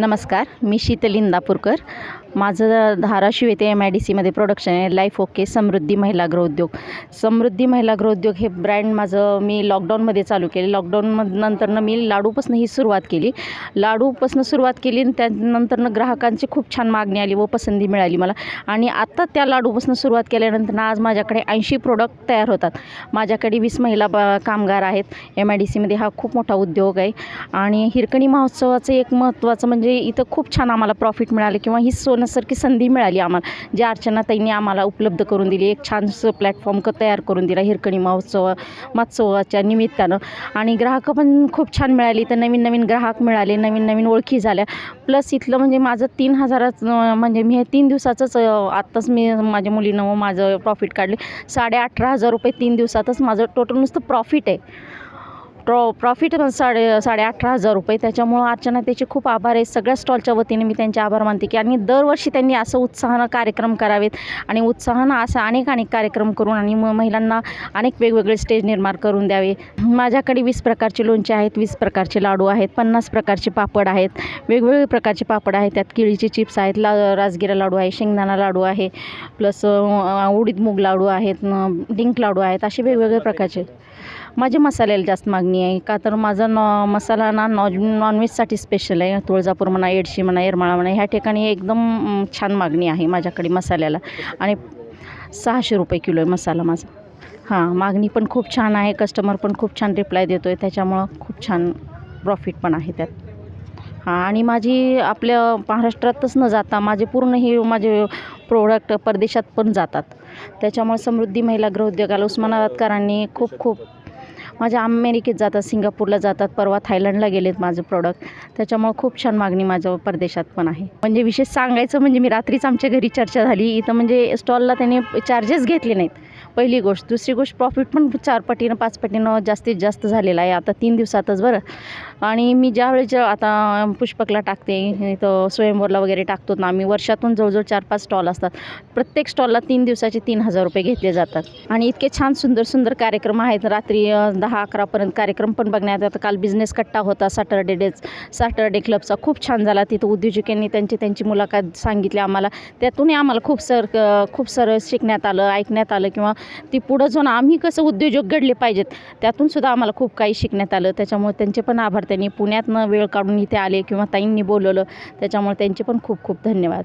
नमस्कार मी शीतल इंदापूरकर. माझं धाराशिव येथे एम आय डी सीमध्ये प्रोडक्शन आहे. लाईफ ओके समृद्धी महिला गृहउद्योग समृद्धी महिला गृहउद्योग हे ब्रँड माझं मी लॉकडाऊनमध्ये चालू केले. लॉकडाऊन नंतरनं मी लाडूपासून ही सुरुवात केली. लाडूपासून सुरुवात केली आणि त्यानंतरनं ग्राहकांची खूप छान मागणी आली व पसंती मिळाली मला. आणि आत्ता त्या लाडूपासून सुरुवात केल्यानंतर आज माझ्याकडे ऐंशी प्रोडक्ट तयार होतात. माझ्याकडे वीस महिला ब कामगार आहेत. एम आय डी सीमध्ये हा खूप मोठा उद्योग आहे. आणि हिरकणी महोत्सवाचं एक महत्त्वाचं म्हणजे इथं खूप छान आम्हाला प्रॉफिट मिळालं किंवा ही सोन्यासारखी संधी मिळाली आम्हाला. जी अर्चनाताईंनी आम्हाला उपलब्ध करून दिली एक छानसं प्लॅटफॉर्म क तयार करून दिला हिरकणी महोत्सव महोत्सवाच्या निमित्तानं. आणि ग्राहकं पण खूप छान मिळाली तर नवीन नवीन ग्राहक मिळाले नवीन नवीन ओळखी झाल्या. प्लस इथलं म्हणजे माझं तीन हजाराच म्हणजे मी हे तीन दिवसाचंच आत्ताच मी माझ्या मुलीनं माझं प्रॉफिट काढले. साडे अठरा हजार रुपये तीन दिवसातच माझं टोटल नुसतं प्रॉफिट आहे. प्रॉ प्रॉफिट साडे साडे अठरा हजार रुपये. त्याच्यामुळं अर्चना त्याचे खूप आभार आहे. सगळ्या स्टॉलच्या वतीने मी त्यांचे आभार मानते की आणि दरवर्षी त्यांनी असं उत्साहानं कार्यक्रम करावेत आणि उत्साहानं असं अनेक अनेक कार्यक्रम करून आणि म महिलांना अनेक वेगवेगळे स्टेज निर्माण करून द्यावे. माझ्याकडे वीस प्रकारचे लोणचे आहेत वीस प्रकारचे लाडू आहेत पन्नास प्रकारचे पापड आहेत वेगवेगळे प्रकारचे पापड आहेत. त्यात केळीचे चिप्स आहेत ला राजगिरा लाडू आहे शेंगदाणा लाडू आहे प्लस उडीद मूग लाडू आहेत डिंक लाडू आहेत असे वेगवेगळे प्रकारचे. माझी मसाल्याला जास्त मागणी आहे. का तर माझा नॉ मसाला ना नॉज नॉनव्हेजसाठी स्पेशल आहे. तुळजापूर म्हणा एडशी म्हणा येरमाळा म्हणा ह्या ठिकाणी एकदम छान मागणी आहे माझ्याकडे मसाल्याला. आणि सहाशे रुपये किलो आहे मसाला माझा. हां मागणी पण खूप छान आहे. कस्टमर पण खूप छान रिप्लाय देतो आहे त्याच्यामुळं खूप छान प्रॉफिट पण आहे त्यात. हां आणि माझी आपल्या महाराष्ट्रातच न जाता माझे पूर्ण हे माझे प्रोडक्ट परदेशात पण जातात. त्याच्यामुळे समृद्धी महिला गृहउद्योगाला उस्मानाबादकरांनी खूप खूप माझ्या अमेरिकेत जातात सिंगापूरला जातात परवा थायलंडला गेलेत माझं प्रॉडक्ट त्याच्यामुळं खूप छान मागणी माझं परदेशात पण आहे. म्हणजे विशेष सांगायचं म्हणजे मी रात्रीच आमच्या घरी चर्चा झाली. इथं म्हणजे स्टॉलला त्याने चार्जेस घेतले नाहीत. पहिली गोष्ट. दुसरी गोष्ट प्रॉफिट पण चार पटीनं पाच पटीनं जास्तीत जास्त झालेला आहे. आता तीन दिवसातच बरं. आणि मी ज्यावेळेस आता पुष्पकला टाकते इथं स्वयंवरला वगैरे टाकतो ना आम्ही वर्षातून जवळजवळ चार पाच स्टॉल असतात. प्रत्येक स्टॉलला तीन दिवसाचे तीन हजार रुपये घेतले जातात. आणि इतके छान सुंदर सुंदर कार्यक्रम आहेत. रात्री दहा अकरापर्यंत कार्यक्रम पण बघण्यात येतात. काल बिझनेस कट्टा होता सॅटर्डे डेज सॅटर्डे क्लबचा खूप छान झाला. तिथं उद्योजकांनी त्यांची त्यांची मुलाखत सांगितली आम्हाला. त्यातूनही आम्हाला खूप सर खूप सरळ शिकण्यात आलं ऐकण्यात आलं किंवा ती पुढं जाऊन आम्ही कसं उद्योजक घडले पाहिजेत त्यातून सुद्धा आम्हाला खूप काही शिकण्यात आलं. त्याच्यामुळे त्यांचे पण आभार. त्यांनी पुण्यातनं वेळ काढून इथे आले किंवा ताईंनी बोलवलं. त्याच्यामुळे त्यांचे पण खूप खूप धन्यवाद.